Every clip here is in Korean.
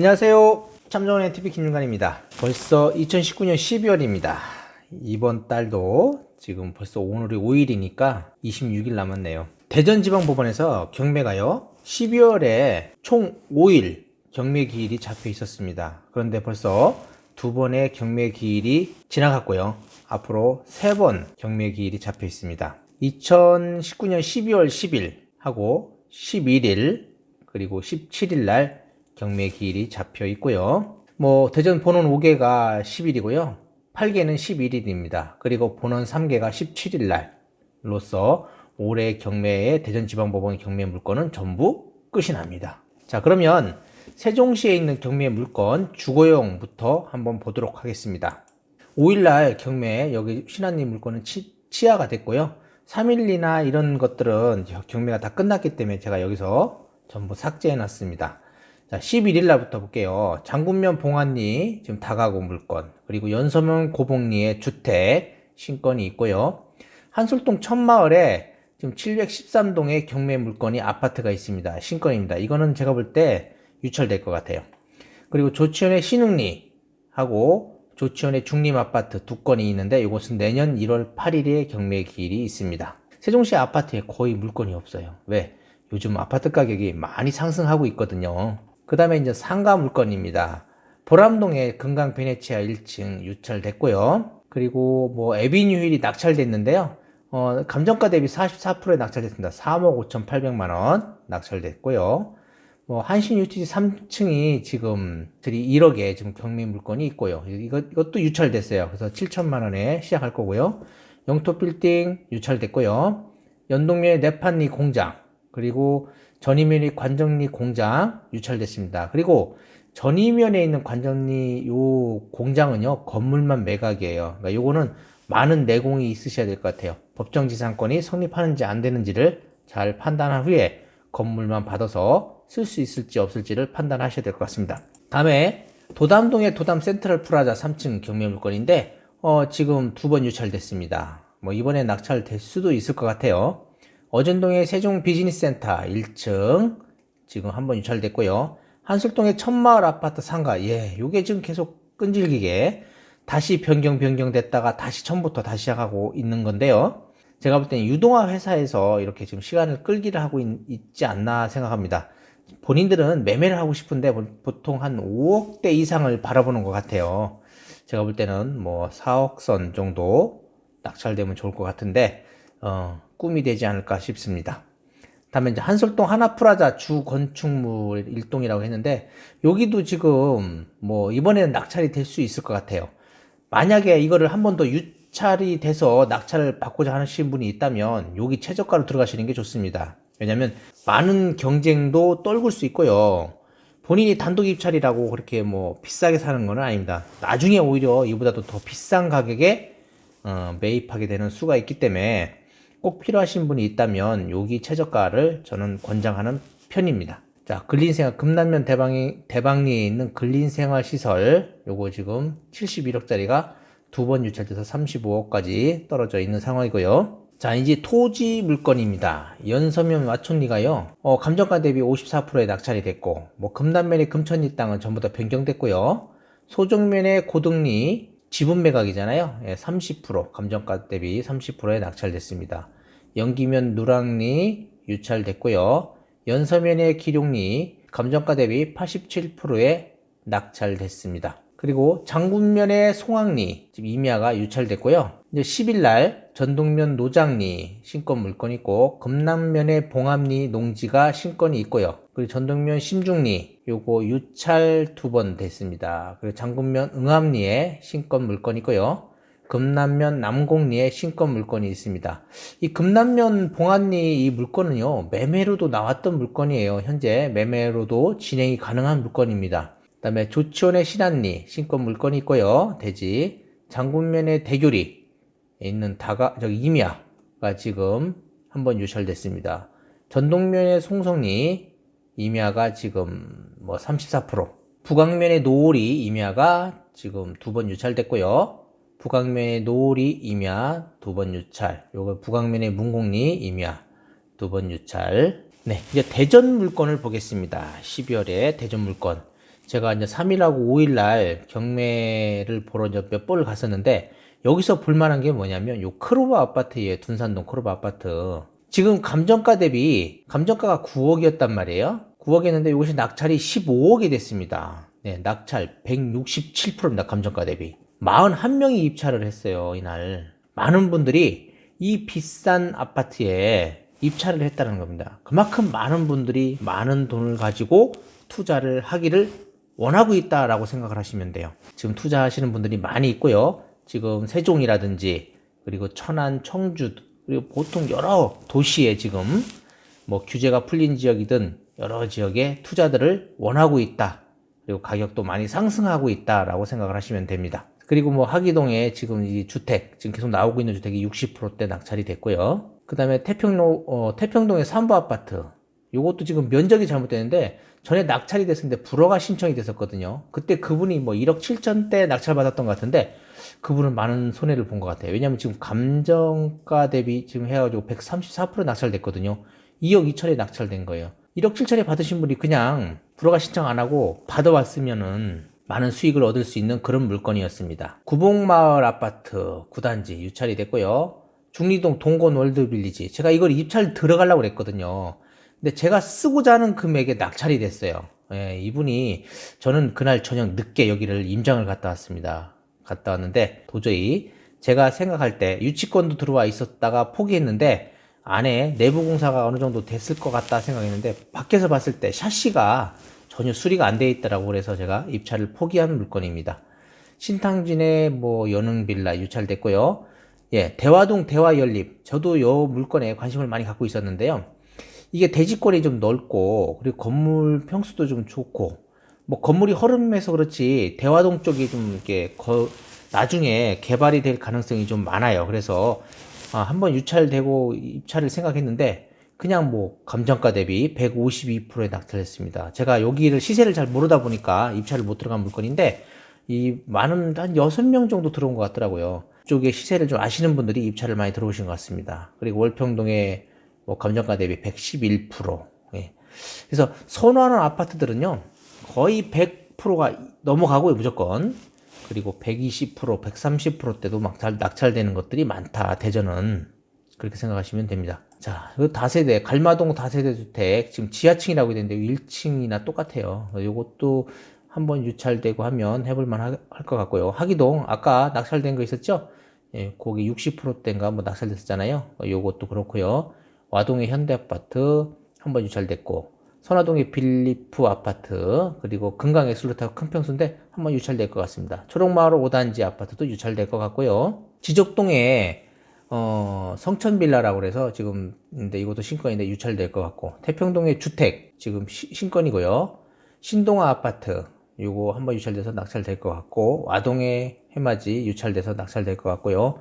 안녕하세요. 참정원의 TV 김윤관입니다. 벌써 2019년 12월입니다. 이번 달도 지금 벌써 오늘이 5일이니까 26일 남았네요. 대전지방법원에서 경매가요, 12월에 총 5일 경매 기일이 잡혀 있었습니다. 그런데 벌써 두 번의 경매 기일이 지나갔고요. 앞으로 세 번 경매 기일이 잡혀 있습니다. 2019년 12월 10일 하고 11일 그리고 17일 날 경매 기일이 잡혀 있고요. 뭐 대전 본원 5개가 10일이고요. 8개는 11일입니다. 그리고 본원 3개가 17일 날로서 올해 경매의 대전지방법원 경매 물건은 전부 끝이 납니다. 자 그러면 세종시에 있는 경매 물건 주거용부터 한번 보도록 하겠습니다. 5일날 경매 여기 신한님 물건은 치, 치아가 됐고요. 3일이나 이런 것들은 경매가 다 끝났기 때문에 제가 여기서 전부 삭제해 놨습니다. 자, 11일 날부터 볼게요. 장군면 봉안리 지금 다가구 물건, 그리고 연서면 고봉리의 주택 신건이 있고요. 한솔동 천마을에 지금 713동의 경매 물건이 아파트가 있습니다. 신건입니다. 이거는 제가 볼 때 유찰될 것 같아요. 그리고 조치현의 신흥리 하고 조치현의 중림 아파트 두 건이 있는데 이것은 내년 1월 8일에 경매 기일이 있습니다. 세종시 아파트에 거의 물건이 없어요. 왜? 요즘 아파트 가격이 많이 상승하고 있거든요. 그 다음에 이제 상가 물건입니다. 보람동의 금강 베네치아 1층 유찰됐고요. 그리고 뭐 에비뉴 힐이 낙찰됐는데요. 어, 감정가 대비 44%에 낙찰됐습니다. 3억 5,800만 원 낙찰됐고요. 뭐 한신 UTC 3층이 지금 1억에 지금 경매 물건이 있고요. 이거 이것도 유찰됐어요. 그래서 7천만 원에 시작할 거고요. 영토 빌딩 유찰됐고요. 연동면의 네판리 공장 그리고 전이면의 관정리 공장 유찰됐습니다. 그리고 전이면에 있는 관정리 요 공장은요 건물만 매각이에요. 그러니까 요거는 많은 내공이 있으셔야 될 것 같아요. 법정지상권이 성립하는지 안 되는지를 잘 판단한 후에 건물만 받아서 쓸 수 있을지 없을지를 판단하셔야 될 것 같습니다. 다음에 도담동의 도담 센트럴 프라자 3층 경매 물건인데 어, 지금 두 번 유찰됐습니다. 뭐 이번에 낙찰될 수도 있을 것 같아요. 어전동의 세종 비즈니스센터 1층 지금 한번 유찰됐고요. 한술동의 천마을 아파트 상가 예, 요게 지금 계속 끈질기게 다시 변경 변경됐다가 다시 처음부터 다시 시작하고 있는 건데요. 제가 볼 때는 유동화 회사에서 이렇게 지금 시간을 끌기를 하고 있, 지 않나 생각합니다. 본인들은 매매를 하고 싶은데 보통 한 5억대 이상을 바라보는 것 같아요. 제가 볼 때는 뭐 4억선 정도 낙찰되면 좋을 것 같은데 어, 꿈이 되지 않을까 싶습니다. 다음에 이제 한솔동 하나프라자 주 건축물 일동이라고 했는데 여기도 지금 뭐 이번에는 낙찰이 될 수 있을 것 같아요. 만약에 이거를 한 번 더 유찰이 돼서 낙찰을 받고자 하시는 분이 있다면 여기 최저가로 들어가시는 게 좋습니다. 왜냐면 많은 경쟁도 떨굴 수 있고요. 본인이 단독 입찰이라고 그렇게 뭐 비싸게 사는 건 아닙니다. 나중에 오히려 이보다도 더 비싼 가격에 어, 매입하게 되는 수가 있기 때문에 꼭 필요하신 분이 있다면 여기 최저가를 저는 권장하는 편입니다. 자, 근린생활 금남면 대방이 대방리에 있는 근린생활 시설 요거 지금 71억짜리가 두 번 유찰돼서 35억까지 떨어져 있는 상황이고요. 자, 이제 토지 물건입니다. 연서면 와촌리가요, 어, 감정가 대비 54%에 낙찰이 됐고, 뭐, 금남면의 금천리 땅은 전부 다 변경됐고요. 소정면의 고등리, 지분 매각이잖아요. 예, 30%, 감정가 대비 30%에 낙찰됐습니다. 연기면 누랑리 유찰됐고요. 연서면의 기룡리, 감정가 대비 87%에 낙찰됐습니다. 그리고 장군면의 송악리, 지금 임야가 유찰됐고요. 이제 10일 날 전동면 노장리 신권 물건이 있고 금남면의 봉암리 농지가 신권이 있고요. 그리고 전동면 심중리 요거 유찰 두 번 됐습니다. 그리고 장군면 응암리에 신권 물건이 있고요. 금남면 남곡리에 신권 물건이 있습니다. 이 금남면 봉안리 이 물건은요 매매로도 나왔던 물건이에요. 현재 매매로도 진행이 가능한 물건입니다. 그 다음에 조치원의 신안리 신권 물건이 있고요. 대지 장군면의 대교리 있는 다가 저기 임야가 지금 한번 유찰됐습니다. 전동면의 송성리 임야가 지금 뭐 34% 북악면의 노을이 임야가 지금 두 번 유찰됐고요. 북악면의 노을이 임야 두 번 유찰. 요거 북악면의 문곡리 임야 두 번 유찰. 네, 이제 대전 물건을 보겠습니다. 12월에 대전 물건. 제가 이제 3일하고 5일 날 경매를 보러 몇 번을 갔었는데 여기서 볼만한 게 뭐냐면 요 크로바 아파트에 둔산동 크로바 아파트 지금 감정가 대비 감정가가 9억이었단 말이에요. 9억이었는데 이것이 낙찰이 15억이 됐습니다. 네, 낙찰 167%입니다. 감정가 대비. 41명이 입찰을 했어요, 이날. 많은 분들이 이 비싼 아파트에 입찰을 했다는 겁니다. 그만큼 많은 분들이 많은 돈을 가지고 투자를 하기를 원하고 있다라고 생각을 하시면 돼요. 지금 투자하시는 분들이 많이 있고요. 지금 세종이라든지 그리고 천안, 청주 그리고 보통 여러 도시에 지금 뭐 규제가 풀린 지역이든 여러 지역에 투자들을 원하고 있다. 그리고 가격도 많이 상승하고 있다라고 생각을 하시면 됩니다. 그리고 뭐 하기동에 지금 이 주택 지금 계속 나오고 있는 주택이 60%대 낙찰이 됐고요. 그 다음에 태평로 어, 태평동의 삼부 아파트 요것도 지금 면적이 잘못되는데 전에 낙찰이 됐었는데 불허가 신청이 됐었거든요. 그때 그분이 뭐 1억 7천대 낙찰 받았던 것 같은데 그분은 많은 손해를 본 것 같아요. 왜냐하면 지금 감정가 대비 지금 해가지고 134% 낙찰됐거든요. 2억 2천에 낙찰된 거예요. 1억 7천에 받으신 분이 그냥 불허가 신청 안 하고 받아왔으면은 많은 수익을 얻을 수 있는 그런 물건이었습니다. 구봉마을 아파트 9단지 유찰이 됐고요. 중리동 동건 월드빌리지 제가 이걸 입찰 들어가려고 그랬거든요. 근데 제가 쓰고자 하는 금액에 낙찰이 됐어요. 예, 이분이 저는 그날 저녁 늦게 여기를 임장을 갔다 왔습니다. 갔다 왔는데 도저히 제가 생각할 때 유치권도 들어와 있었다가 포기했는데 안에 내부 공사가 어느 정도 됐을 것 같다 생각했는데 밖에서 봤을 때 샤시가 전혀 수리가 안 돼 있더라고 그래서 제가 입찰을 포기한 물건입니다. 신탕진의 뭐 연흥 빌라 유찰됐고요. 예, 대화동 대화 연립 저도 요 물건에 관심을 많이 갖고 있었는데요. 이게 대지권이 좀 넓고 그리고 건물 평수도 좀 좋고 뭐 건물이 허름해서 그렇지 대화동 쪽이 좀 이렇게 거, 나중에 개발이 될 가능성이 좀 많아요. 그래서 아, 한번 유찰되고 입찰을 생각했는데 그냥 뭐 감정가 대비 152%에 낙찰했습니다. 제가 여기를 시세를 잘 모르다 보니까 입찰을 못 들어간 물건인데 이 많은 한 6명 정도 들어온 것 같더라고요. 쪽에 시세를 좀 아시는 분들이 입찰을 많이 들어오신 것 같습니다. 그리고 월평동에 뭐 감정가 대비 111%. 예. 그래서 선호하는 아파트들은요, 거의 100%가 넘어가고요, 무조건. 그리고 120%, 130%대도 막 잘 낙찰되는 것들이 많다, 대전은. 그렇게 생각하시면 됩니다. 자, 그 다세대, 갈마동 다세대 주택, 지금 지하층이라고 되는데 1층이나 똑같아요. 이것도 한번 유찰되고 하면 해볼만 할 것 같고요. 하기동, 아까 낙찰된 거 있었죠? 예, 거기 60%대인가 뭐 낙찰됐었잖아요. 요것도 그렇고요. 와동의 현대 아파트 한 번 유찰됐고 선화동의 빌리프 아파트 그리고 금강의 슬루타가 큰 평수인데 한 번 유찰될 것 같습니다. 초록마을 5단지 아파트도 유찰될 것 같고요. 지적동에 어, 성천빌라라고 그래서 지금 근데 이것도 신건인데 유찰될 것 같고 태평동의 주택 지금 시, 신건이고요. 신동아 아파트 요거 한번 유찰돼서 낙찰될 것 같고 와동의 해맞이 유찰돼서 낙찰될 것 같고요.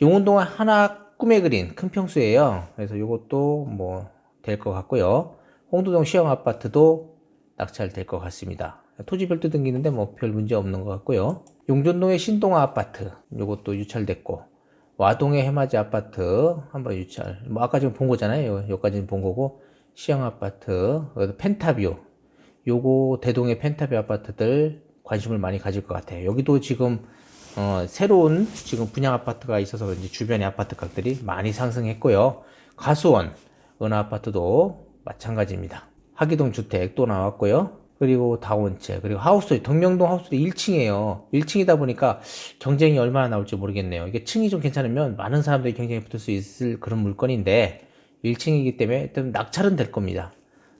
용운동 하나 꿈에 그린 큰 평수예요. 그래서 이것도 뭐 될 것 같고요. 홍도동 시형 아파트도 낙찰 될 것 같습니다. 토지 별도 등기는데 뭐 별 문제 없는 것 같고요. 용전동의 신동아 아파트 이것도 유찰됐고 와동의 해맞이 아파트 한번 유찰. 뭐 아까 지금 본 거잖아요. 여기까지는 본 거고 시형 아파트 펜타뷰 요거 대동의 펜타뷰 아파트들 관심을 많이 가질 것 같아요. 여기도 지금 어, 새로운 지금 분양 아파트가 있어서 그런지 주변의 아파트 값들이 많이 상승했고요. 가수원, 은하 아파트도 마찬가지입니다. 하기동 주택 또 나왔고요. 그리고 다원체, 그리고 하우스, 동명동 하우스도 1층이에요. 1층이다 보니까 경쟁이 얼마나 나올지 모르겠네요. 이게 층이 좀 괜찮으면 많은 사람들이 경쟁에 붙을 수 있을 그런 물건인데 1층이기 때문에 일단 낙찰은 될 겁니다.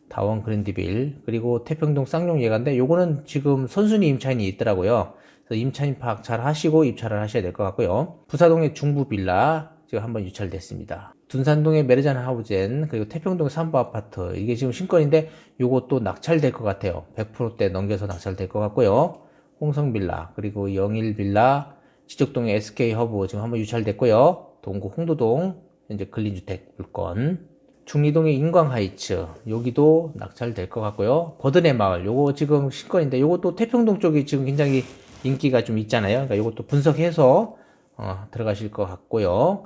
다원 그랜디빌, 그리고 태평동 쌍용 예가인데 요거는 지금 선순위 임차인이 있더라고요. 임차인 파악 잘 하시고 입찰을 하셔야 될 것 같고요. 부사동의 중부 빌라 지금 한번 유찰됐습니다. 둔산동의 메르잔 하우젠 그리고 태평동 삼부 아파트 이게 지금 신건인데 요것도 낙찰될 것 같아요. 100%대 넘겨서 낙찰될 것 같고요. 홍성 빌라 그리고 영일 빌라 지적동의 SK 허브 지금 한번 유찰됐고요. 동구 홍도동 현재 근린주택 물건 중리동의 인광하이츠 여기도 낙찰될 것 같고요. 버드네 마을 요거 지금 신건인데 요것도 태평동 쪽이 지금 굉장히 인기가 좀 있잖아요. 그러니까 이것도 분석해서 어, 들어가실 것 같고요.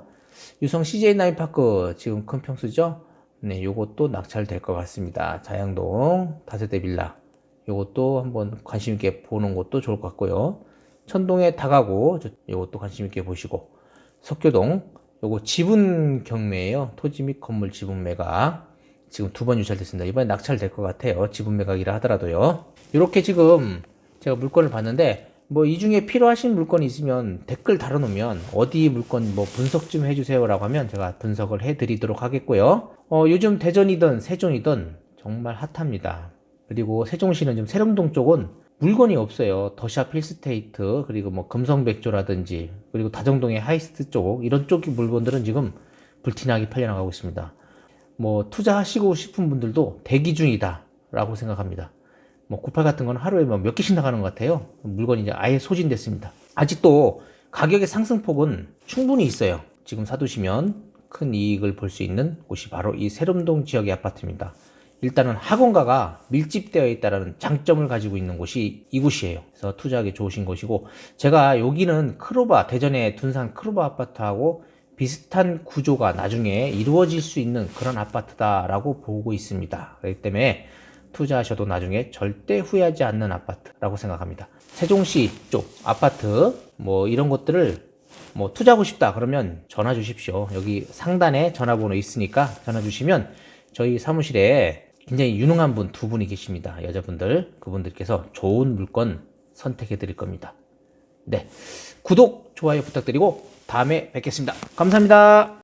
유성 CJ9 파크 지금 큰 평수죠. 네, 요것도 낙찰될 것 같습니다. 자양동 다세대 빌라 요것도 한번 관심 있게 보는 것도 좋을 것 같고요. 천동의 다가구 요것도 관심 있게 보시고 석교동 요거 지분 경매예요. 토지 및 건물 지분 매각 지금 두 번 유찰됐습니다. 이번에 낙찰될 것 같아요. 지분 매각이라 하더라도요. 이렇게 지금 제가 물건을 봤는데 뭐 이 중에 필요하신 물건이 있으면 댓글 달아놓으면 어디 물건 뭐 분석 좀 해주세요라고 하면 제가 분석을 해드리도록 하겠고요. 어, 요즘 대전이든 세종이든 정말 핫합니다. 그리고 세종시는 지금 세령동 쪽은 물건이 없어요. 더샵 힐스테이트 그리고 뭐 금성백조라든지 그리고 다정동의 하이스트 쪽 이런 쪽 물건들은 지금 불티나게 팔려나가고 있습니다. 뭐 투자하시고 싶은 분들도 대기 중이다라고 생각합니다. 뭐 구팔 같은 건 하루에 뭐몇 개씩 나가는 것 같아요. 물건이 이제 아예 소진됐습니다. 아직도 가격의 상승폭은 충분히 있어요. 지금 사두시면 큰 이익을 볼 수 있는 곳이 바로 이 세lum동 지역의 아파트입니다. 일단은 학원가가 밀집되어 있다는 장점을 가지고 있는 곳이 이곳이에요. 그래서 투자하기 좋으신 곳이고 제가 여기는 크로바 대전의 둔산 크로바 아파트하고 비슷한 구조가 나중에 이루어질 수 있는 그런 아파트다라고 보고 있습니다. 그렇기 때문에 투자하셔도 나중에 절대 후회하지 않는 아파트라고 생각합니다. 세종시 쪽 아파트 뭐 이런 것들을 뭐 투자하고 싶다 그러면 전화 주십시오. 여기 상단에 전화번호 있으니까 전화 주시면 저희 사무실에 굉장히 유능한 분 두 분이 계십니다. 여자분들 그분들께서 좋은 물건 선택해 드릴 겁니다. 네. 구독, 좋아요 부탁드리고 다음에 뵙겠습니다. 감사합니다.